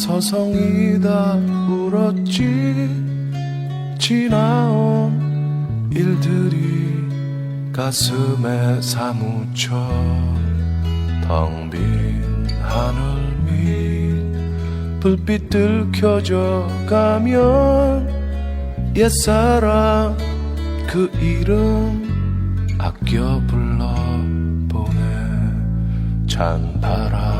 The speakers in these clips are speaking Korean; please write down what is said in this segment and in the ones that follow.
서성이다 울었지. 지나온 일들이 가슴에 사무쳐. 텅 빈 하늘 밑 불빛들 켜져 가면 옛사랑 그 이름 아껴 불러보네 찬바람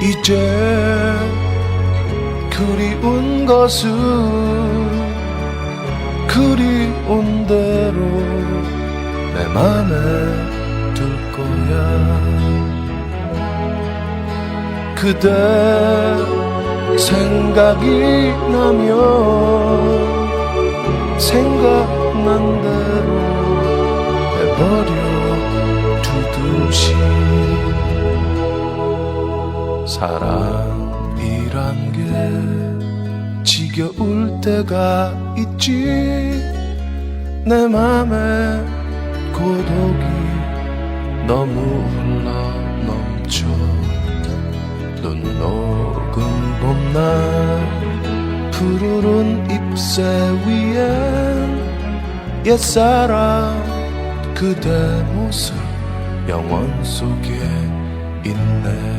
이제 그리운 것은 그리운 대로 내 맘에 둘 거야. 그대 생각이 나면 생각난 대로 내버려 두듯이 사랑이란 게 지겨울 때가 있지. 내 맘에 고독이 너무 흘러 넘쳐. 눈 녹은 봄날 푸르른 잎새 위엔 옛사랑 그대 모습 영원 속에 있네